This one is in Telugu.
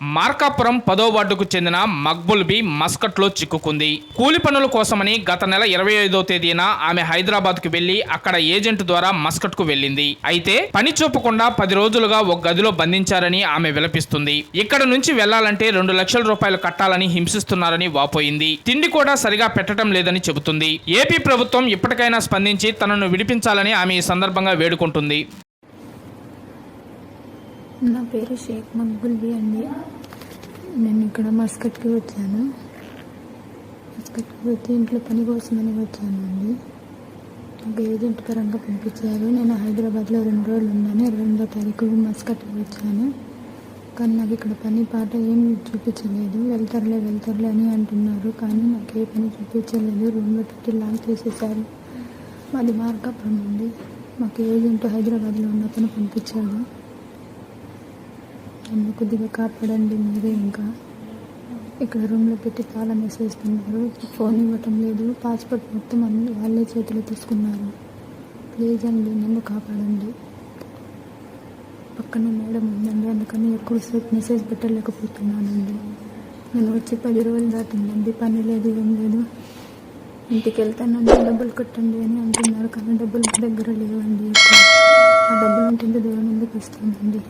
మార్కాపురం పదో వార్డుకు చెందిన మక్బుల్ బి మస్కట్లో చిక్కుకుంది. కూలి పనుల కోసమని గత నెల ఇరవై ఐదో తేదీన ఆమె హైదరాబాద్కు వెళ్ళి అక్కడ ఏజెంట్ ద్వారా మస్కట్కు వెళ్ళింది. అయితే పని చూపకుండా పది రోజులుగా ఒక గదిలో బంధించారని ఆమె విలపిస్తుంది. ఇక్కడ నుంచి వెళ్ళాలంటే రెండు లక్షల రూపాయలు కట్టాలని హింసిస్తున్నారని వాపోయింది. తిండి కూడా సరిగా పెట్టడం లేదని చెబుతుంది. ఏపీ ప్రభుత్వం ఇప్పటికైనా స్పందించి తనను విడిపించాలని ఆమె ఈ సందర్భంగా వేడుకుంటుంది. నా పేరు షేక్ మక్బుల్బీ అండి. నేను ఇక్కడ మస్కట్కి వచ్చాను. మస్కట్కి వచ్చి ఇంట్లో పని కోసమని వచ్చాను అండి. నాకు ఏజెంట్ పరంగా పంపించారు. నేను హైదరాబాద్లో రెండు రోజులు ఉన్నాను. రెండో తారీఖు మస్కట్కి వచ్చాను. కానీ నాకు ఇక్కడ పని పాట ఏం చూపించలేదు. వెళ్తారులే వెళ్తారులే అని అంటున్నారు. కానీ నాకు ఏ పని చూపించలేదు. రూమ్లో పెట్టి లాక్ చేసేసారు. మాది మార్కప్ అండి. మాకు ఏజెంట్ హైదరాబాద్లో ఉన్న పని పంపించాడు. నన్ను కొద్దిగా కాపాడండి మీరే ఇంకా. ఇక్కడ రూమ్లో పెట్టి తాళం వేసేస్తున్నారు. ఫోన్ ఇవ్వటం లేదు. పాస్పోర్ట్ మొత్తం అన్ని వాళ్ళే చేతిలో తీసుకున్నారు. ప్లీజ్ అండి నన్ను కాపాడండి. పక్కన మేడం ఉందండి అందుకని ఎక్కువసేపు మెసేజ్ పెట్టలేకపోతున్నానండి. నేను వచ్చి పది రోజులు దాటిందండి పని లేదు ఏం లేదు. ఇంటికి వెళ్తానండి డబ్బులు కట్టండి అని అంటున్నారు కానీ డబ్బులు దగ్గర లేవండి ఆ డబ్బులు ఉంటుంది దూరం ఎందుకు వస్తుందండి